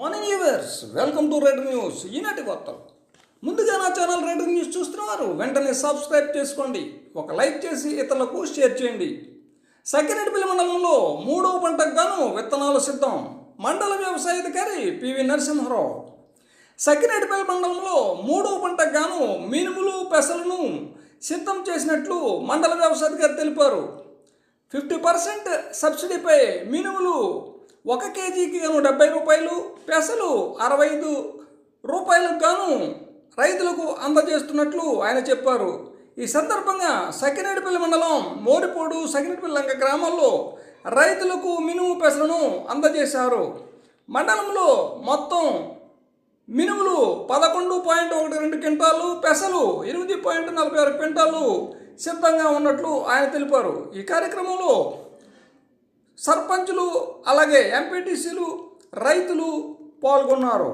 Morning yours welcome to Red News ఈనాటి వార్తలు ముందుగా నా ఛానల్ రెడ్ న్యూస్ చూస్తున్నవారు వెంటనే సబ్స్క్రైబ్ చేసుకోండి. ఒక లైక్ చేసి ఇతరులకు షేర్ చేయండి. సకిరెడ్డిపల్లి మండలంలో మూడవ పంటకు గాను విత్తనాలు సిద్ధం. మండల వ్యవసాయాధికారి పివి నరసింహారావు. సకిరెడ్డిపల్లి మండలంలో మూడవ పంటకు గాను మినుములు పెసలను సిద్ధం చేసినట్లు మండల వ్యవసాయాధికారి తెలిపారు. ఫిఫ్టీ పర్సెంట్ సబ్సిడీపై మినుములు ఒక కేజీకి గాను డెబ్బై రూపాయలు పెసలు అరవై ఐదు రూపాయలకు గాను రైతులకు అందజేస్తున్నట్లు ఆయన చెప్పారు. ఈ సందర్భంగా సకినేటిపల్లి మండలం మోరిపోడు సకినేటిపల్లి లంక గ్రామాల్లో రైతులకు మినుము పెసలను అందజేశారు. మండలంలో మొత్తం మినుములు పదకొండు పాయింట్ ఒకటి రెండు క్వింటాలు పెసలు ఎనిమిది పాయింట్ నలభై ఆరు క్వింటాలు సిద్ధంగా ఉన్నట్లు ఆయన తెలిపారు. ఈ కార్యక్రమంలో సర్పంచులు అలాగే ఎంపీటీసీలు రైతులు పాల్గొన్నారు.